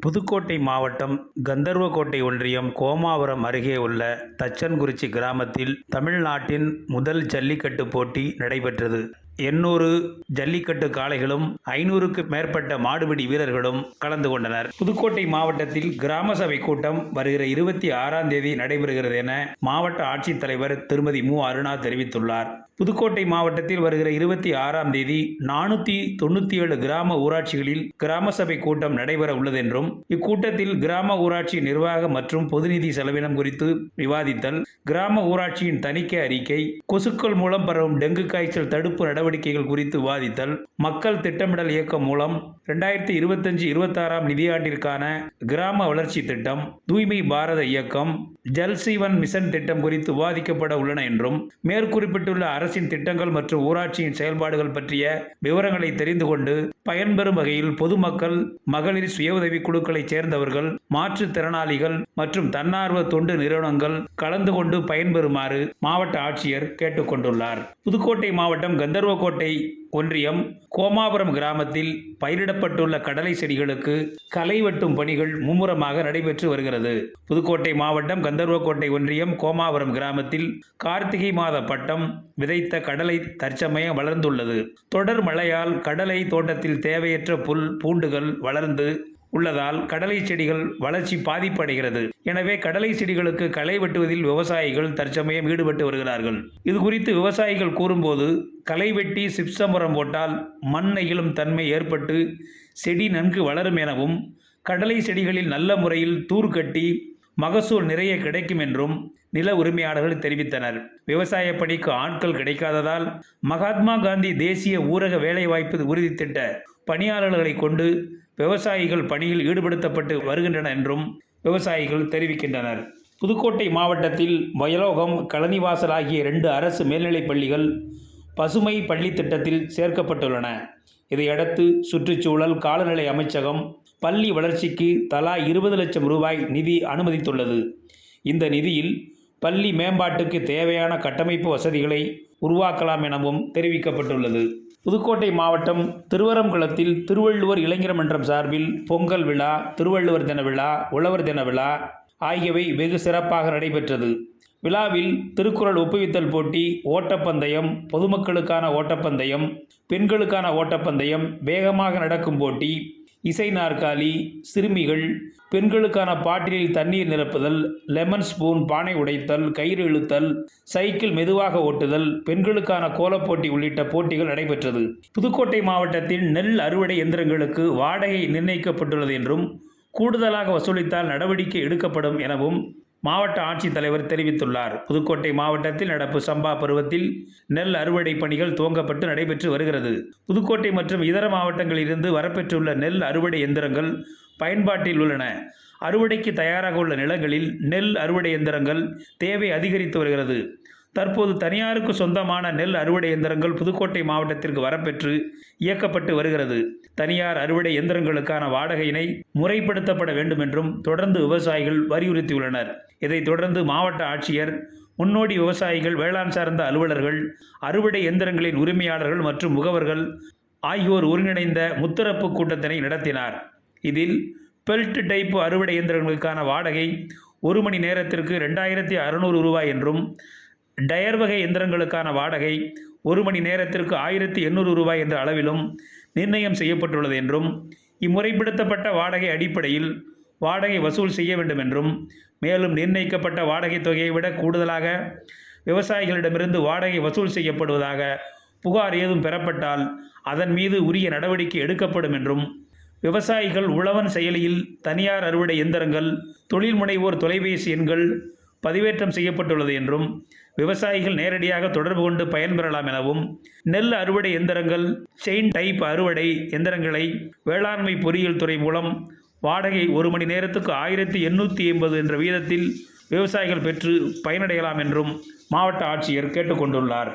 புதுக்கோட்டை மாவட்டம் கந்தர்வக்கோட்டை ஒன்றியம் கோமாவரம் அருகே உள்ள தச்சன்குறிச்சி கிராமத்தில் தமிழ்நாட்டின் முதல் ஜல்லிக்கட்டு போட்டி நடைபெற்றது. எண்ணூறு ஜல்லிக்கட்டு காளைகளும் ஐநூறுக்கு மேற்பட்ட மாடுபிடி வீரர்களும் கலந்து கொண்டனர். புதுக்கோட்டை மாவட்டத்தில் கிராம சபை கூட்டம் வருகிற இருபத்தி ஆறாம் தேதி நடைபெறுகிறது என மாவட்ட ஆட்சித்தலைவர் திருமதி மு அருணா தெரிவித்துள்ளார். புதுக்கோட்டை மாவட்டத்தில் வருகிற இருபத்தி ஆறாம் தேதி நானூற்றி தொண்ணூற்றி ஏழு கிராம ஊராட்சிகளில் கிராம சபை கூட்டம் நடைபெற உள்ளது என்றும் இக்கூட்டத்தில் கிராம ஊராட்சி நிர்வாக மற்றும் பொதுநிதி செலவினம் குறித்து விவாதித்தல் கிராம ஊராட்சியின் தணிக்கை அறிக்கை கொசுக்கள் மூலம் பரவும் டெங்கு காய்ச்சல் தடுப்பு நடவடிக்கைகள் குறித்து விவாதித்தல் மக்கள் திட்டமிடல் இயக்கம் மூலம் ரெண்டாயிரத்தி இருபத்தஞ்சு இருபத்தாறாம் நிதியாண்டிற்கான கிராம வளர்ச்சி திட்டம் தூய்மை பாரத இயக்கம் ஜல்சீவன் மிஷன் திட்டம் குறித்து விவாதிக்கப்பட உள்ளன என்றும் மேற்குறிப்பிட்டுள்ள அரசு அரசின் திட்டங்கள் மற்றும் ஊராட்சியின் செயல்பாடுகள் பற்றிய விவரங்களை தெரிந்து கொண்டு பயன்பெறும் வகையில் பொதுமக்கள் மகளிர் சுய உதவி குழுக்களைச் சேர்ந்தவர்கள் மாற்றுத்திறனாளிகள் மற்றும் தன்னார்வ தொண்டு நிறுவனங்கள் கலந்து கொண்டு பயன்பெறுமாறு மாவட்ட ஆட்சியர் கேட்டுக்கொண்டுள்ளார் புதுக்கோட்டை மாவட்டம் கந்தர்வக்கோட்டை ஒன்றியம் கோமாபுரம் கிராமத்தில் பயிரிடப்பட்டுள்ள கடலை செடிகளுக்கு களை வெட்டும் பணிகள் மும்முரமாக நடைபெற்று வருகிறது. புதுக்கோட்டை மாவட்டம் கந்தர்வக்கோட்டை ஒன்றியம் கோமாபுரம் கிராமத்தில் கார்த்திகை மாத பட்டம் விதைத்த கடலை தற்சமயம் வளர்ந்துள்ளது. தொடர் மழையால் கடலை தோட்டத்தில் தேவையற்ற புல் பூண்டுகள் வளர்ந்து உள்ளதால் கடலை செடிகள் வளர்ச்சி பாதிப்படைகிறது. எனவே கடலை செடிகளுக்கு களை வெட்டுவதில் விவசாயிகள் தற்சமயம் ஈடுபட்டு வருகிறார்கள். இது குறித்து விவசாயிகள் கூறும்போது களை வெட்டி சிப்சமரம் போட்டால் மண் நெகிழும் தன்மை ஏற்பட்டு செடி நன்கு வளரும் எனவும் கடலை செடிகளில் நல்ல முறையில் தூர் கட்டி மகசூல் நிறைய கிடைக்கும் என்றும் நில உரிமையாளர்கள் தெரிவித்தனர். விவசாய பணிக்கு ஆட்கள் கிடைக்காததால் மகாத்மா காந்தி தேசிய ஊரக வேலைவாய்ப்பு உறுதி திட்ட பணியாளர்களை கொண்டு விவசாயிகள் பணியில் ஈடுபடுத்தப்பட்டு வருகின்றன என்றும் விவசாயிகள் தெரிவிக்கின்றனர். புதுக்கோட்டை மாவட்டத்தில் வயலோகம் கழனிவாசல் ஆகிய இரண்டு அரசு மேல்நிலைப் பள்ளிகள் பசுமை பள்ளி திட்டத்தில் சேர்க்கப்பட்டுள்ளன. இதையடுத்து சுற்றுச்சூழல் காலநிலை அமைச்சகம் பள்ளி வளர்ச்சிக்கு தலா இருபது லட்சம் ரூபாய் நிதி அனுமதித்துள்ளது. இந்த நிதியில் பள்ளி மேம்பாட்டுக்கு தேவையான கட்டமைப்பு வசதிகளை உருவாக்கலாம் எனவும் தெரிவிக்கப்பட்டுள்ளது. புதுக்கோட்டை மாவட்டம் திருவரங்குளத்தில் திருவள்ளுவர் இளைஞர் மன்றம் சார்பில் பொங்கல் விழா திருவள்ளுவர் தின விழா உழவர் தின விழா ஆகியவை வெகு சிறப்பாக நடைபெற்றது. விழாவில் திருக்குறள் ஒப்புவித்தல் போட்டி ஓட்டப்பந்தயம் பொதுமக்களுக்கான ஓட்டப்பந்தயம் பெண்களுக்கான ஓட்டப்பந்தயம் வேகமாக நடக்கும் போட்டி இசை நாற்காலி சிறுமிகள் பெண்களுக்கான பாட்டிலில் தண்ணீர் நிரப்புதல் லெமன் ஸ்பூன் பானை உடைத்தல் கயிறு இழுத்தல் சைக்கிள் மெதுவாக ஓட்டுதல் பெண்களுக்கான கோலப்போட்டி உள்ளிட்ட போட்டிகள் நடைபெற்றது. புதுக்கோட்டை மாவட்டத்தில் நெல் அறுவடை எந்திரங்களுக்கு வாடகை நிர்ணயிக்கப்பட்டுள்ளது என்றும் கூடுதலாக வசூலித்தால் நடவடிக்கை எடுக்கப்படும் எனவும் மாவட்ட ஆட்சித்தலைவர் தெரிவித்துள்ளார். புதுக்கோட்டை மாவட்டத்தில் நடப்பு சம்பா பருவத்தில் நெல் அறுவடை பணிகள் துவங்கப்பட்டு நடைபெற்று வருகிறது. புதுக்கோட்டை மற்றும் இதர மாவட்டங்களிலிருந்து வரப்பெற்றுள்ள நெல் அறுவடை எந்திரங்கள் பயன்பாட்டில் உள்ளன. அறுவடைக்கு தயாராக உள்ள நிலங்களில் நெல் அறுவடை எந்திரங்கள் தேவை அதிகரித்து வருகிறது. தற்போது தனியாருக்கு சொந்தமான நெல் அறுவடை எந்திரங்கள் புதுக்கோட்டை மாவட்டத்திற்கு வரப்பெற்று இயக்கப்பட்டு வருகிறது. தனியார் அறுவடை எந்திரங்களுக்கான வாடகையினை முறைப்படுத்தப்பட வேண்டும் என்றும் தொடர்ந்து விவசாயிகள் வலியுறுத்தியுள்ளனர். இதைத் தொடர்ந்து மாவட்ட ஆட்சியர் முன்னோடி விவசாயிகள் வேளாண் சார்ந்த அலுவலர்கள் அறுவடை எந்திரங்களின் உரிமையாளர்கள் மற்றும் முகவர்கள் ஆகியோர் ஒருங்கிணைந்த முத்தரப்பு கூட்டத்தினை நடத்தினார். இதில் பெல்ட் டைப் அறுவடை இயந்திரங்களுக்கான வாடகை ஒரு மணி நேரத்திற்கு ரெண்டாயிரத்தி அறுநூறு ரூபாய் என்றும் டயர் வகை எந்திரங்களுக்கான வாடகை ஒரு மணி நேரத்திற்கு ஆயிரத்தி எண்ணூறு ரூபாய் என்ற அளவிலும் நிர்ணயம் செய்யப்பட்டுள்ளது என்றும் இம்முறைப்படுத்தப்பட்ட வாடகை அடிப்படையில் வாடகை வசூல் செய்ய வேண்டும் என்றும் மேலும் நிர்ணயிக்கப்பட்ட வாடகை தொகையை விட கூடுதலாக விவசாயிகளிடமிருந்து வாடகை வசூல் செய்யப்படுவதாக புகார் ஏதும் பெறப்பட்டால் அதன் மீது உரிய நடவடிக்கை எடுக்கப்படும் என்றும் விவசாயிகள் உழவன் செயலியில் தனியார் அறுவடை எந்திரங்கள் தொழில் முனைவோர் தொலைபேசி எண்கள் பதிவேற்றம் செய்யப்பட்டுள்ளது என்றும் விவசாயிகள் நேரடியாக தொடர்பு கொண்டு பயன்பெறலாம் எனவும் நெல் அறுவடை எந்திரங்கள் செயின் டைப் அறுவடை எந்திரங்களை வேளாண்மை பொறியியல் துறை மூலம் வாடகை ஒரு மணி நேரத்துக்கு ஆயிரத்தி எண்ணூற்றி எண்பது என்ற வீதத்தில் விவசாயிகள் பெற்று பயனடையலாம் என்றும் மாவட்ட ஆட்சியர் கேட்டுக்கொண்டுள்ளார்.